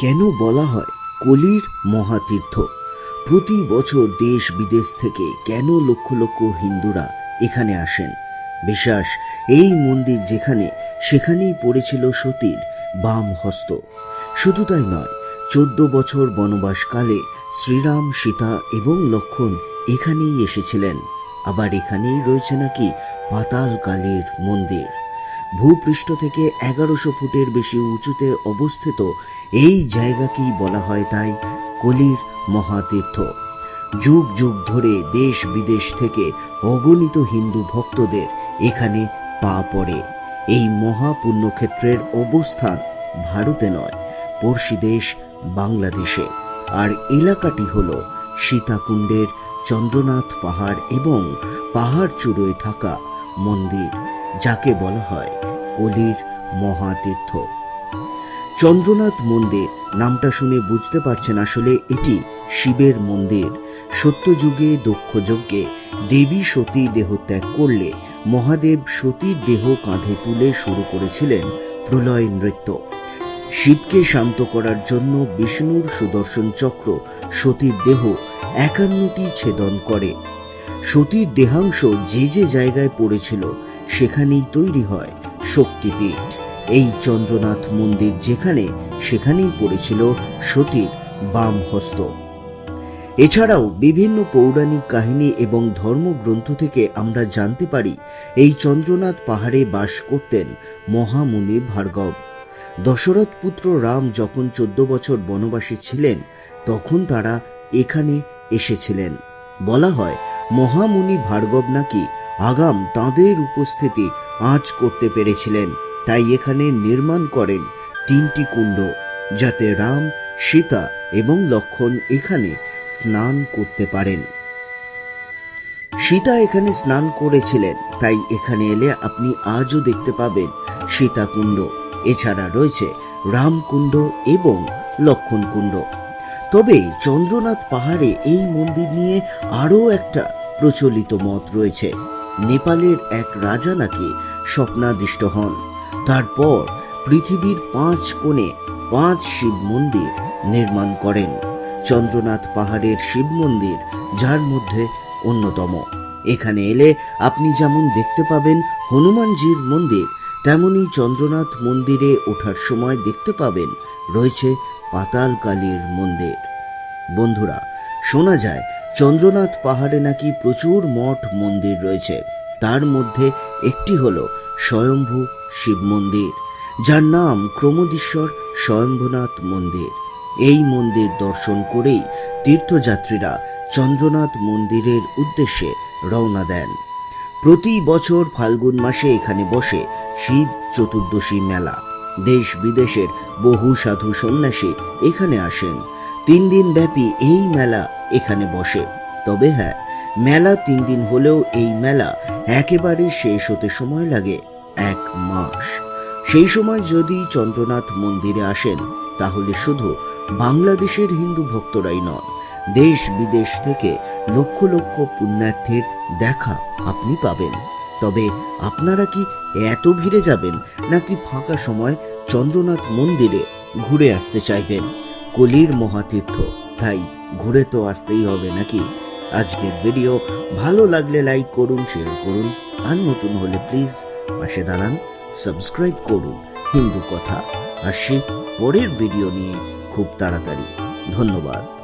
কেন বলা হয় কলির মহাতীর্থ? প্রতি বছর দেশ বিদেশ থেকে কেন লক্ষ লক্ষ হিন্দুরা এখানে আসেন? বিশ্বাস, এই মন্দির যেখানে, সেখানেই পড়েছিল সতীর বাম হস্ত। শুধু তাই নয়, চোদ্দ বছর বনবাসকালে শ্রীরাম, সীতা এবং লক্ষণ এখানেই এসেছিলেন। আবার এখানেই রয়েছে নাকি পাতাল কালীর মন্দির? ভূপৃষ্ঠ থেকে এগারোশো ফুটের বেশি উঁচুতে অবস্থিত এই জায়গাকেই বলা হয় তাই কলির মহাতীর্থ। যুগ যুগ ধরে দেশ বিদেশ থেকে অগণিত হিন্দু ভক্তদের এখানে পা পড়ে। এই মহাপুণ্যক্ষেত্রের অবস্থান ভারতে নয়, পড়শি দেশ বাংলাদেশে। আর এলাকাটি হল সীতাকুণ্ডের চন্দ্রনাথ পাহাড় এবং পাহাড় চূড়োয় থাকা মন্দির। যাকে বলা হয় কলির মহাতীর্থ। চন্দ্রনাথ মন্দির নামটা শুনে বুঝতে পারছেন আসলে এটি শিবের মন্দির। সত্যযুগে দক্ষ যজ্ঞে দেবী সতী দেহত্যাগ করলে মহাদেব সতীর দেহ কাঁধে তুলে শুরু করেছিলেন প্রলয় নৃত্য। শিবকে শান্ত করার জন্য বিষ্ণুর সুদর্শন চক্র সতীর দেহ একান্নটি ছেদন করে। সতীর দেহাংশ যে যে জায়গায় পড়েছিল সেখানেই তৈরি হয় শক্তিপীঠ। এই চন্দ্রনাথ মন্দির যেখানে, সেখানেই পড়েছিল সতীর বাম হস্ত এছাড়াও বিভিন্ন পৌরাণিক কাহিনী এবং ধর্মগ্রন্থ থেকে আমরা জানতে পারি, এই চন্দ্রনাথ পাহাড়ে বাস করতেন মহামুনি ভার্গব। দশরথ পুত্র রাম যখন চোদ্দ বছর বনবাসী ছিলেন, তখন তারা এখানে এসেছিলেন। বলা হয়, মহামুনি ভার্গব নাকি আগাম তাঁদের উপস্থিতি আঁচ করতে পেরেছিলেন। তাই এখানে নির্মাণ করেন তিনটি কুণ্ড, যাতে রাম, সীতা এবং লক্ষণ এখানে স্নান করতে পারেন। সীতা এখানে স্নান করেছিলেন, তাই এখানে এলে আপনি আজও দেখতে পাবেন সীতাকুণ্ড এছাড়া রয়েছে রামকুণ্ড এবং লক্ষণ কুণ্ড। তবে চন্দ্রনাথ পাহাড়ে এই মন্দির নিয়ে আরও একটা প্রচলিত মত রয়েছে। নেপালের এক রাজা নাকি স্বপ্নাদিষ্ট হন। তারপর পৃথিবীর পাঁচ কোণে পাঁচ শিব মন্দির নির্মাণ করেন। চন্দ্রনাথ পাহাড়ের শিব মন্দির, যার মধ্যে অন্যতম। এখানে এলে আপনি যেমন দেখতে পাবেন হনুমানজির মন্দির, তেমনি চন্দ্রনাথ মন্দিরে ওঠার সময় দেখতে পাবেন রয়েছে পাতাল কালীর মন্দির। বন্ধুরা, শোনা যায় চন্দ্রনাথ পাহাড়ে নাকি প্রচুর মঠ মন্দির রয়েছে। তার মধ্যে একটি হল স্বয়ম্ভু শিব মন্দির, যার নাম ক্রমদীশ্বর স্বয়ম্ভুনাথ মন্দির। এই মন্দির দর্শন করেই তীর্থযাত্রীরা চন্দ্রনাথ মন্দিরের উদ্দেশ্যে রওনা দেন। প্রতি বছর ফাল্গুন মাসে এখানে বসে শিব চতুর্দশী মেলা। দেশ বিদেশের বহু সাধু সন্ন্যাসী এখানে আসেন। তিন দিন ব্যাপী এই মেলা এখানে বসে। তবে হ্যাঁ মেলা তিন দিন হলেও এই মেলা একেবারে শেষ হতে সময় লাগে এক মাস। সেই সময় যদি চন্দ্রনাথ মন্দিরে আসেন, তাহলে শুধু বাংলাদেশের হিন্দু ভক্তরাই নন, দেশ বিদেশ থেকে লক্ষ লক্ষ পুণ্যার্থীর দেখা আপনি পাবেন। তবে আপনারা কি এত ভিড়ে যাবেন, নাকি ফাঁকা সময় চন্দ্রনাথ মন্দিরে ঘুরে আসতে চাইবেন? কলির মহাতীর্থ, তাই ঘুরে তো আসতেই হবে নাকি? আজকের ভিডিও ভালো লাগলে লাইক করুন শেয়ার করুন, আর নতুন হলে প্লিজ পাশে দাঁড়ান সাবস্ক্রাইব করুন। হিন্দু কথা আসছি পরের ভিডিও নিয়ে খুব তাড়াতাড়ি। ধন্যবাদ।